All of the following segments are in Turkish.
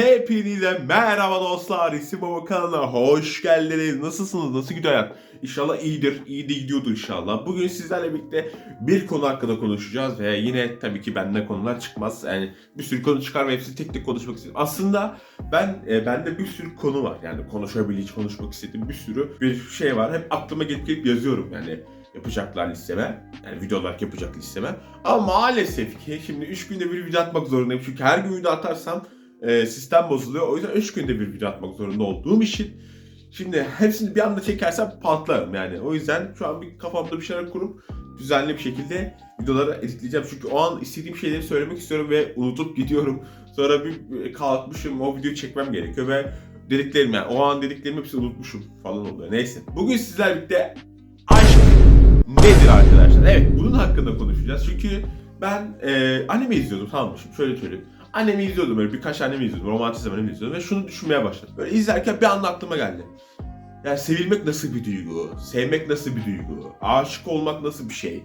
Hepinize merhaba dostlar. İsim Baba kanalına hoş geldiniz. Nasılsınız? Nasıl gidiyor hayat? İnşallah iyidir. İyi de gidiyordur inşallah. Bugün sizlerle birlikte bir konu hakkında konuşacağız ve yine tabii ki benden konular çıkmaz. Yani bir sürü konu çıkar ve hepsini tek tek konuşmak istedim. Aslında ben e, bende bir sürü konu var. Yani konuşabileceğim, konuşmak istediğim bir sürü bir şey var. Hep aklıma gelip gelip yazıyorum yani yapacaklar listeme. Yani video olarak yapacak listeme. Ama maalesef ki şimdi 3 günde bir video atmak zorundayım. Çünkü her gün video atarsam e, sistem bozuluyor. O yüzden 3 günde bir video atmak zorunda olduğum için şimdi hepsini bir anda çekersem patlarım yani. O yüzden şu an bir kafamda bir şeyler kurup düzenli bir şekilde videoları editleyeceğim. Çünkü o an istediğim şeyleri söylemek istiyorum ve unutup gidiyorum. Sonra bir kalkmışım o videoyu çekmem gerekiyor ve dediklerim yani o an dediklerimi hepsini unutmuşum falan oluyor. Neyse. Bugün sizlerle birlikte aşk nedir arkadaşlar? Evet bunun hakkında konuşacağız. Çünkü ben e, anime izliyordum tamam mı? Şimdi şöyle söyleyeyim. Annemi izliyordum böyle birkaç annemi izliyordum. Romantizm annemi izliyordum ve şunu düşünmeye başladım. Böyle izlerken bir anda aklıma geldi. Yani sevilmek nasıl bir duygu? Sevmek nasıl bir duygu? Aşık olmak nasıl bir şey?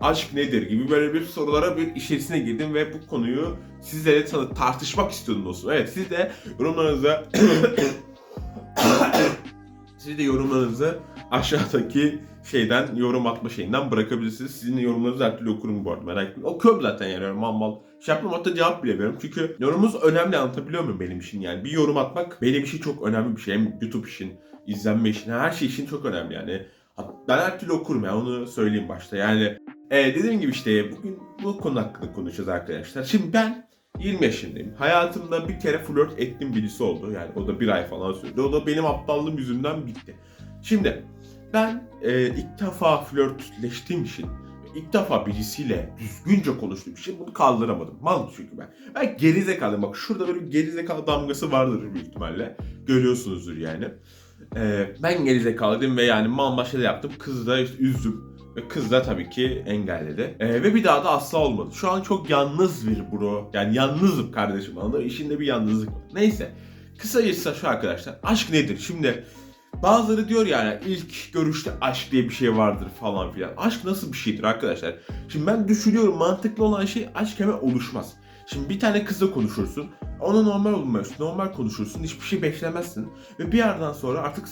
Aşk nedir gibi böyle bir sorulara bir içerisine girdim ve bu konuyu sizlerle tanı- tartışmak istiyordum dostum. Evet siz de yorumlarınızı siz de yorumlarınızı aşağıdaki şeyden yorum atma şeyinden bırakabilirsiniz. Sizin yorumlarınızı her türlü okurum bu arada merak etmeyin. Okuyorum zaten yani öyle mal mal. Şey yapmam hatta cevap bile veriyorum. Çünkü yorumunuz önemli anlatabiliyor muyum benim için yani. Bir yorum atmak benim için çok önemli bir şey. Hem YouTube için, izlenme için, her şey için çok önemli yani. Ben her türlü okurum ya onu söyleyeyim başta. Yani e, dediğim gibi işte bugün bu konu hakkında konuşacağız arkadaşlar. Şimdi ben 20 yaşındayım. Hayatımda bir kere flört ettiğim birisi oldu. Yani o da bir ay falan sürdü. O da benim aptallığım yüzünden bitti. Şimdi ben e, ilk defa flörtleştiğim için ilk defa birisiyle düzgünce konuştuğum için bunu kaldıramadım. Mal çünkü ben. Ben gerizekalıyım. Bak şurada böyle bir gerizekalı damgası vardır büyük ihtimalle. Görüyorsunuzdur yani. E, ben gerizekalıydım ve yani mal başta da yaptım. Kızı da işte üzdüm. Ve kız da tabii ki engelledi. E, ve bir daha da asla olmadı. Şu an çok yalnız bir bro. Yani yalnızım kardeşim. Anladın mı? İşinde bir yalnızlık var. Neyse. Kısacası şu arkadaşlar. Aşk nedir? Şimdi Bazıları diyor yani ilk görüşte aşk diye bir şey vardır falan filan. Aşk nasıl bir şeydir arkadaşlar? Şimdi ben düşünüyorum mantıklı olan şey aşk hemen oluşmaz. Şimdi bir tane kızla konuşursun. Ona normal olmaz. Normal konuşursun. Hiçbir şey beklemezsin. Ve bir yerden sonra artık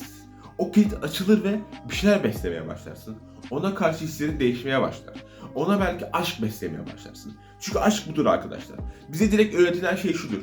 o kilit açılır ve bir şeyler beslemeye başlarsın. Ona karşı hislerin değişmeye başlar. Ona belki aşk beslemeye başlarsın. Çünkü aşk budur arkadaşlar. Bize direkt öğretilen şey şudur.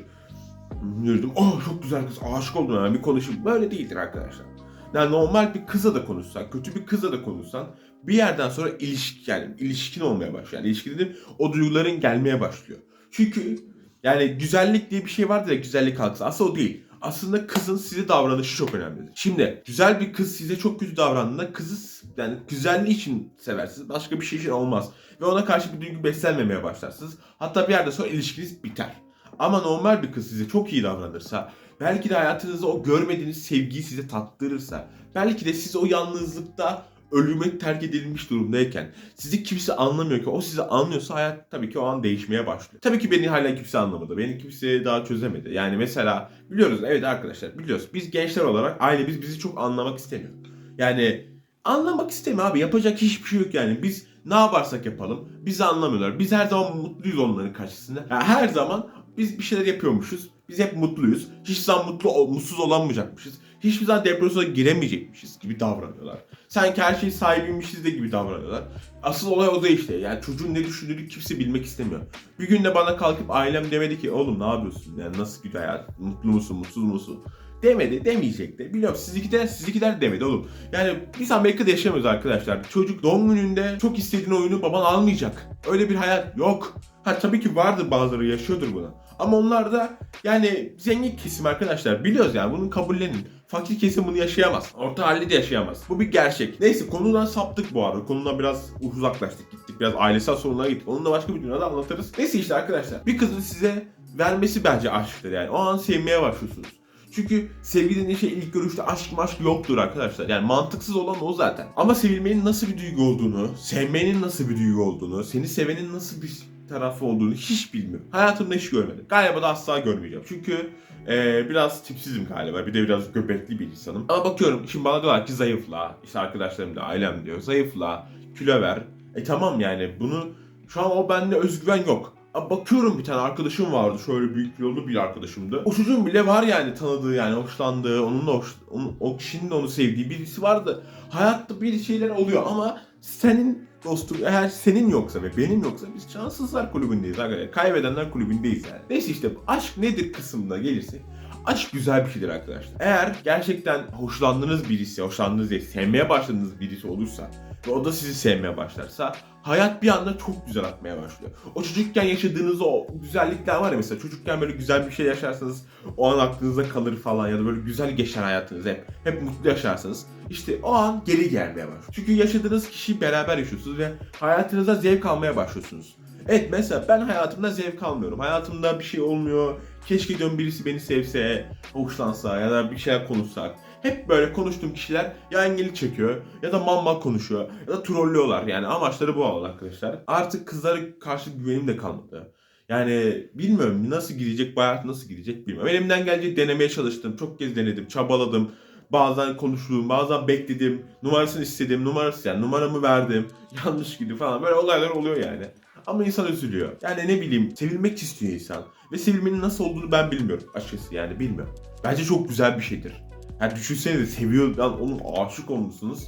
Yürüdüm. Oh çok güzel kız. Aşık oldum bir konuşayım. Böyle değildir arkadaşlar. Yani normal bir kızla da konuşsan, kötü bir kızla da konuşsan bir yerden sonra ilişki yani ilişkin olmaya başlıyor. Yani ilişki dedim o duyguların gelmeye başlıyor. Çünkü yani güzellik diye bir şey vardır ya güzellik algısı. Aslında o değil. Aslında kızın size davranışı çok önemlidir. Şimdi güzel bir kız size çok kötü davrandığında kızı yani güzelliği için seversiniz. Başka bir şey için olmaz. Ve ona karşı bir duygu beslenmemeye başlarsınız. Hatta bir yerden sonra ilişkiniz biter. Ama normal bir kız size çok iyi davranırsa, belki de hayatınızda o görmediğiniz sevgiyi size tattırırsa, belki de siz o yalnızlıkta ölüme terk edilmiş durumdayken sizi kimse anlamıyor ki o sizi anlıyorsa hayat tabii ki o an değişmeye başlıyor. Tabii ki beni hala kimse anlamadı. Beni kimse daha çözemedi. Yani mesela biliyoruz evet arkadaşlar biliyoruz. Biz gençler olarak ailemiz bizi çok anlamak istemiyor. Yani anlamak istemiyor abi. Yapacak hiçbir şey yok yani. Biz ne yaparsak yapalım bizi anlamıyorlar. Biz her zaman mutluyuz onların karşısında. Yani her zaman biz bir şeyler yapıyormuşuz. Biz hep mutluyuz. Hiç zaman mutlu, mutsuz olamayacakmışız. Hiçbir zaman depresyona giremeyecekmişiz gibi davranıyorlar. Sanki her şey sahibiymişiz de gibi davranıyorlar. Asıl olay o da işte. Yani çocuğun ne düşündüğünü kimse bilmek istemiyor. Bir gün de bana kalkıp ailem demedi ki oğlum ne yapıyorsun? Yani nasıl gidiyor hayat? Mutlu musun, mutsuz musun? Demedi, demeyecek de. Biliyorum sizinkiler, sizinkiler demedi oğlum. Yani biz Amerika'da yaşamıyoruz arkadaşlar. Çocuk doğum gününde çok istediğin oyunu baban almayacak. Öyle bir hayat yok. Ha tabii ki vardır bazıları yaşıyordur bunu. Ama onlar da yani zengin kesim arkadaşlar biliyoruz yani bunu kabullenin. Fakir kesim bunu yaşayamaz. Orta halli de yaşayamaz. Bu bir gerçek. Neyse konudan saptık bu arada. Konudan biraz uzaklaştık gittik. Biraz ailesel sorunlara gittik. Onu da başka bir dünyada anlatırız. Neyse işte arkadaşlar. Bir kızın size vermesi bence aşktır yani. O an sevmeye başlıyorsunuz. Çünkü sevgi dediğin şey ilk görüşte aşk maşk yoktur arkadaşlar. Yani mantıksız olan o zaten. Ama sevilmenin nasıl bir duygu olduğunu, sevmenin nasıl bir duygu olduğunu, seni sevenin nasıl bir tarafı olduğunu hiç bilmiyorum. Hayatımda hiç görmedim. Galiba da asla görmeyeceğim. Çünkü eee, biraz tipsizim galiba. Bir de biraz göbekli bir insanım. Ama bakıyorum şimdi bana diyorlar ki zayıfla. İşte arkadaşlarım da ailem diyor. Zayıfla, kilo ver. E tamam yani bunu şu an o bende özgüven yok. Bakıyorum bir tane arkadaşım vardı. Şöyle büyük yollu bir arkadaşımdı. O çocuğun bile var yani tanıdığı yani hoşlandığı, onunla hoş, onun, o kişinin de onu sevdiği birisi vardı. Hayatta bir şeyler oluyor ama senin dostum eğer senin yoksa ve benim yoksa biz şanssızlar kulübündeyiz arkadaşlar. Kaybedenler kulübündeyiz yani. Neyse işte aşk nedir kısmına gelirse Aşk güzel bir şeydir arkadaşlar. Eğer gerçekten hoşlandığınız birisi, hoşlandığınız değil, sevmeye başladığınız birisi olursa ve o da sizi sevmeye başlarsa hayat bir anda çok güzel akmaya başlıyor. O çocukken yaşadığınız o güzellikler var ya mesela çocukken böyle güzel bir şey yaşarsanız o an aklınızda kalır falan ya da böyle güzel geçer hayatınız hep. Hep mutlu yaşarsınız. İşte o an geri gelmeye başlıyor. Çünkü yaşadığınız kişiyi beraber yaşıyorsunuz ve hayatınızda zevk almaya başlıyorsunuz. Evet mesela ben hayatımda zevk almıyorum. Hayatımda bir şey olmuyor. Keşke diyorum birisi beni sevse, hoşlansa ya da bir şeyler konuşsak. Hep böyle konuştuğum kişiler ya engeli çekiyor ya da mal konuşuyor ya da trollüyorlar. Yani amaçları bu arkadaşlar. Artık kızlara karşı güvenim de kalmadı. Yani bilmiyorum nasıl gidecek, bu hayat nasıl gidecek bilmiyorum. Elimden gelecek denemeye çalıştım. Çok kez denedim, çabaladım. Bazen konuştum, bazen bekledim. Numarasını istedim, numarası yani numaramı verdim. Yanlış gibi falan. Böyle olaylar oluyor yani. Ama insan üzülüyor. Yani ne bileyim sevilmek istiyor insan. Ve sevilmenin nasıl olduğunu ben bilmiyorum açıkçası yani bilmiyorum. Bence çok güzel bir şeydir. Yani düşünsenize seviyor, yani onun aşık olmuşsunuz.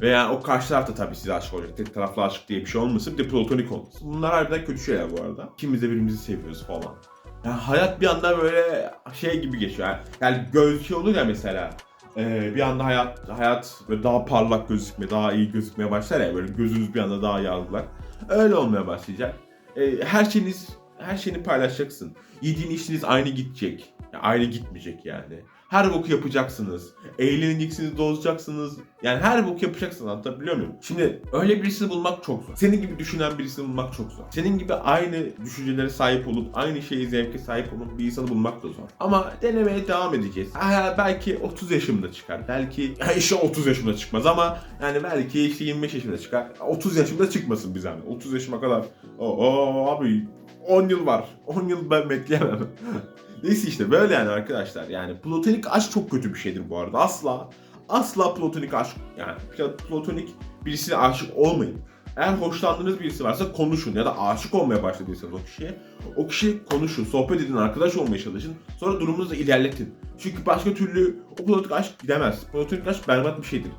Ve yani o karşı tarafta tabii size aşık olacak. Tek taraflı aşık diye bir şey olmasın. Bir de platonik olmasın. Bunlar harbiden kötü şeyler bu arada. İkimiz de birbirimizi seviyoruz falan. Yani hayat bir anda böyle şey gibi geçiyor. Yani, yani gözlük olur ya mesela. Ee, bir anda hayat hayat böyle daha parlak gözükmeye, daha iyi gözükmeye başlar ya böyle gözünüz bir anda daha yağlılar. Öyle olmaya başlayacak. Ee, her şeyiniz her şeyini paylaşacaksın. Yediğin işiniz aynı gidecek. Yani aynı gitmeyecek yani. Her boku yapacaksınız. Eğleneceksiniz, dozacaksınız. Yani her boku yapacaksınız anlatabiliyor muyum? Şimdi öyle birisini bulmak çok zor. Senin gibi düşünen birisini bulmak çok zor. Senin gibi aynı düşüncelere sahip olup, aynı şeyi zevke sahip olup bir insanı bulmak da zor. Ama denemeye devam edeceğiz. Ha, belki 30 yaşımda çıkar. Belki ha, işte 30 yaşımda çıkmaz ama yani belki işte 25 yaşımda çıkar. 30 yaşımda çıkmasın bir zahmet. 30 yaşıma kadar. Oo abi 10 yıl var. 10 yıl ben bekleyemem. Neyse işte böyle yani arkadaşlar. Yani platonik aşk çok kötü bir şeydir bu arada. Asla asla platonik aşk yani platonik birisine aşık olmayın. Eğer hoşlandığınız birisi varsa konuşun ya da aşık olmaya başladıysanız o kişiye o kişi konuşun, sohbet edin, arkadaş olmaya çalışın. Sonra durumunuzu ilerletin. Çünkü başka türlü o platonik aşk gidemez. Platonik aşk berbat bir şeydir.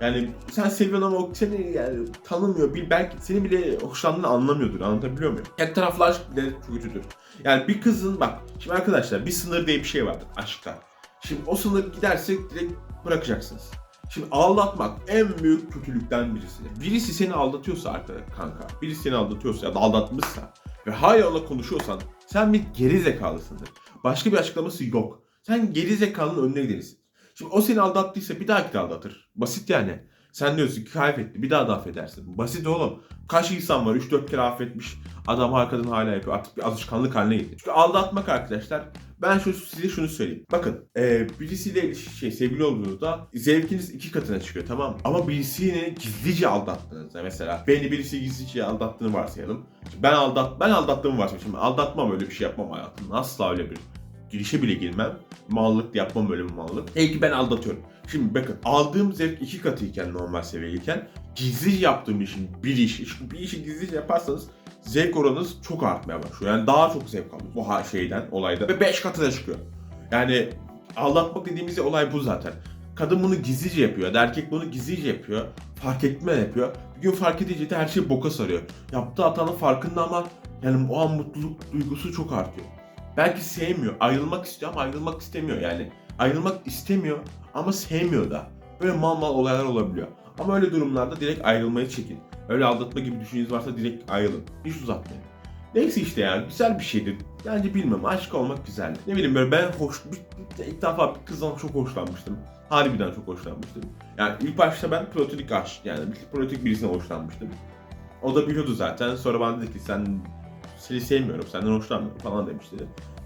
Yani sen seviyorsun ama seni yani tanımıyor. Bil, belki seni bile hoşlandığını anlamıyordur. Anlatabiliyor muyum? Tek taraflı aşk bile kötüdür. Yani bir kızın bak şimdi arkadaşlar bir sınır diye bir şey vardır aşkta. Şimdi o sınır giderse direkt bırakacaksınız. Şimdi aldatmak en büyük kötülükten birisidir. Birisi seni aldatıyorsa arkadaş kanka, birisi seni aldatıyorsa ya da aldatmışsa ve hala onunla konuşuyorsan sen bir geri zekalısındır. Başka bir açıklaması yok. Sen geri zekalının önüne gidersin. Şimdi o seni aldattıysa bir dahaki de aldatır. Basit yani. Sen diyorsun ki kaybetti bir daha da affedersin. Basit oğlum. Kaç insan var 3-4 kere affetmiş. Adam arkadan hala yapıyor. Artık bir alışkanlık haline geldi. Çünkü aldatmak arkadaşlar ben şu size şunu söyleyeyim. Bakın e, birisiyle şey sevgili olduğunuzda zevkiniz iki katına çıkıyor tamam? Ama birisini gizlice aldattığınızda mesela beni birisi gizlice aldattığını varsayalım. Ben aldat ben aldattığımı varsayalım. Şimdi aldatmam öyle bir şey yapmam hayatımda. Asla öyle bir girişe bile girmem. Mallık yapmam bir mallık. Hey ki ben aldatıyorum. Şimdi bakın aldığım zevk iki katıyken normal seviyeyken gizlice yaptığım işin bir iş, bir işi gizlice yaparsanız zevk oranınız çok artmaya başlıyor. Yani daha çok zevk alıyorsunuz bu şeyden, olayda. Ve 5 katına çıkıyor. Yani aldatmak dediğimiz olay bu zaten. Kadın bunu gizlice yapıyor erkek bunu gizlice yapıyor. Fark etme yapıyor. Bir gün fark edince de her şey boka sarıyor. Yaptığı hatanın farkında ama yani o an mutluluk duygusu çok artıyor. Belki sevmiyor. Ayrılmak istiyor ama ayrılmak istemiyor yani. Ayrılmak istemiyor ama sevmiyor da. Böyle mal mal olaylar olabiliyor. Ama öyle durumlarda direkt ayrılmayı çekin. Öyle aldatma gibi düşünceniz varsa direkt ayrılın. Hiç uzatmayın. Neyse işte yani güzel bir şeydir. Bence bilmem aşık olmak güzel. Ne bileyim böyle ben hoş bir, ilk defa bir kızdan çok hoşlanmıştım. Harbiden çok hoşlanmıştım. Yani ilk başta ben platonik aşk yani platonik birisine hoşlanmıştım. O da biliyordu zaten. Sonra bana dedi ki sen seni sevmiyorum, senden hoşlanmıyorum falan demişti.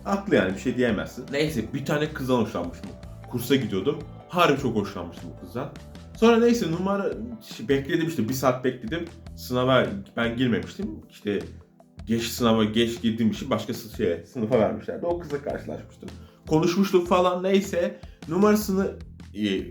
Haklı yani bir şey diyemezsin. Neyse bir tane kızdan hoşlanmıştım. Kursa gidiyordum. Harbi çok hoşlanmıştım o kızdan. Sonra neyse numara bekledim işte bir saat bekledim. Sınava ben girmemiştim. İşte geç sınava geç girdiğim için başka şeye, sınıfa vermişlerdi. O kızla karşılaşmıştım. Konuşmuştuk falan neyse numarasını e,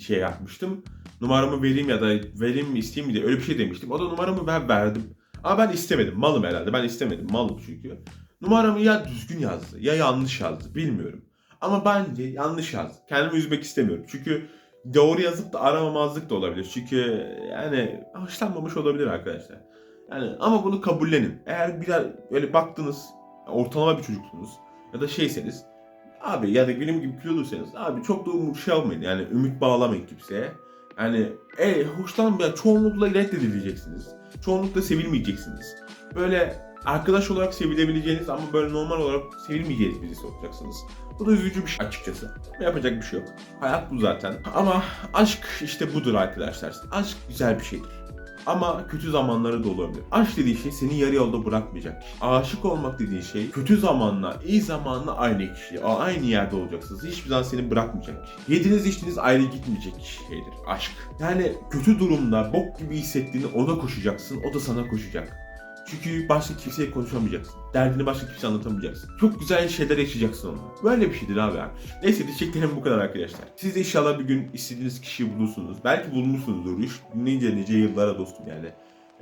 şey yapmıştım. Numaramı vereyim ya da vereyim mi isteyeyim mi diye öyle bir şey demiştim. O da numaramı ben verdim. Ama ben istemedim. Malım herhalde. Ben istemedim. Malım çünkü. Numaramı ya düzgün yazdı ya yanlış yazdı. Bilmiyorum. Ama bence yanlış yazdı. Kendimi üzmek istemiyorum. Çünkü doğru yazıp da aramamazlık da olabilir. Çünkü yani hoşlanmamış olabilir arkadaşlar. Yani ama bunu kabullenin. Eğer biraz öyle baktınız ortalama bir çocuksunuz ya da şeyseniz abi ya da benim gibi kiloluysanız abi çok da umut şey almayın. Yani ümit bağlamayın kimseye. Yani e, hoşlanmayan çoğunlukla reddedileceksiniz. Çoğunlukla sevilmeyeceksiniz. Böyle arkadaş olarak sevilebileceğiniz ama böyle normal olarak sevilmeyeceğiniz birisi olacaksınız. Bu da üzücü bir şey açıkçası. Yapacak bir şey yok. Hayat bu zaten. Ama aşk işte budur arkadaşlar. Aşk güzel bir şeydir. Ama kötü zamanları da olabilir. Aşk dediğin şey seni yarı yolda bırakmayacak. Aşık olmak dediğin şey kötü zamanla, iyi zamanla aynı kişi. Aynı yerde olacaksınız. Hiçbir zaman seni bırakmayacak kişi. Yediğiniz içtiğiniz ayrı gitmeyecek şeydir aşk. Yani kötü durumda bok gibi hissettiğini ona koşacaksın. O da sana koşacak. Çünkü başka kimseye konuşamayacaksın. Derdini başka kimseye anlatamayacaksın. Çok güzel şeyler yaşayacaksın onunla. Böyle bir şeydir abi. Neyse diyeceklerim bu kadar arkadaşlar. Siz de inşallah bir gün istediğiniz kişiyi bulursunuz. Belki bulmuşsunuzdur. Hiç nice nice yıllara dostum yani.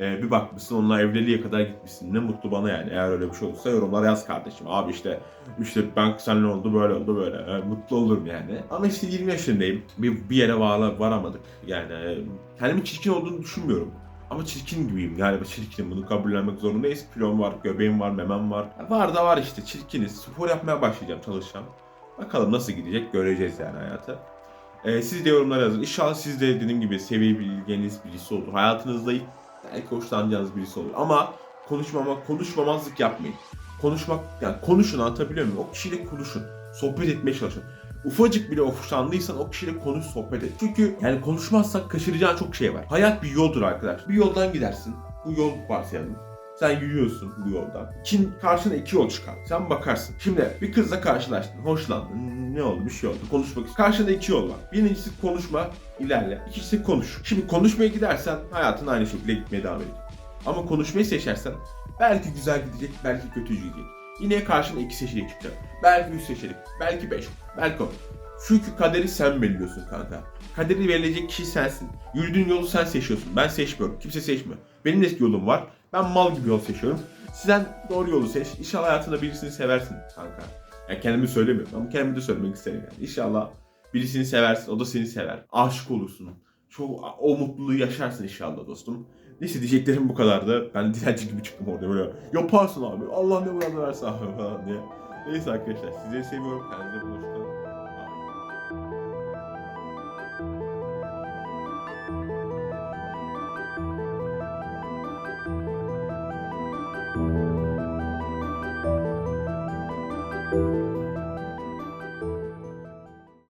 Ee, bir bakmışsın onunla evliliğe kadar gitmişsin. Ne mutlu bana yani. Eğer öyle bir şey olursa yorumlara yaz kardeşim. Abi işte işte ben seninle oldu böyle oldu böyle. Ee, mutlu olurum yani. Ama işte 20 yaşındayım. Bir, bir yere vara, varamadık. Yani e, kendimin çirkin olduğunu düşünmüyorum. Ama çirkin gibiyim galiba çirkinim bunu kabullenmek zorundayız. Kilom var, göbeğim var, memem var. Var da var işte çirkiniz. Spor yapmaya başlayacağım, çalışacağım. Bakalım nasıl gidecek göreceğiz yani hayatı. Ee, siz de yorumlara yazın. İnşallah siz de dediğim gibi sevebileceğiniz birisi olur. Hayatınızda ilk belki hoşlanacağınız birisi olur. Ama konuşmamak, konuşmamazlık yapmayın. Konuşmak, yani konuşun anlatabiliyor muyum? O kişiyle konuşun. Sohbet etmeye çalışın. Ufacık bile hoşlandıysan o kişiyle konuş sohbet et. Çünkü yani konuşmazsak kaçıracağın çok şey var. Hayat bir yoldur arkadaş. Bir yoldan gidersin. Bu yol varsayalım. Sen yürüyorsun bu yoldan. İkin, karşına iki yol çıkar. Sen bakarsın. Şimdi bir kızla karşılaştın. Hoşlandın. Ne oldu? Bir şey oldu. Konuşmak için. Karşında iki yol var. Birincisi konuşma, ilerle. İkincisi konuş. Şimdi konuşmaya gidersen hayatın aynı şekilde gitmeye devam edecek. Ama konuşmayı seçersen belki güzel gidecek, belki kötü gidecek. Yine karşına iki seçenek çıkacak. Belki üç seçenek, belki beş, belki on. Çünkü kaderi sen belirliyorsun kanka. Kaderi verilecek kişi sensin. Yürüdüğün yolu sen seçiyorsun. Ben seçmiyorum. Kimse seçmiyor. Benim de yolum var. Ben mal gibi yol seçiyorum. Sizden doğru yolu seç. İnşallah hayatında birisini seversin kanka. Yani kendimi söylemiyorum ama kendimi de söylemek isterim yani. İnşallah birisini seversin. O da seni sever. Aşık olursun. Çok o mutluluğu yaşarsın inşallah dostum. Neyse diyeceklerim bu kadardı. Ben dilenci gibi çıktım orada böyle. Yaparsın abi. Allah ne burada versin abi falan diye. Neyse arkadaşlar sizleri seviyorum. Kendinize bakın.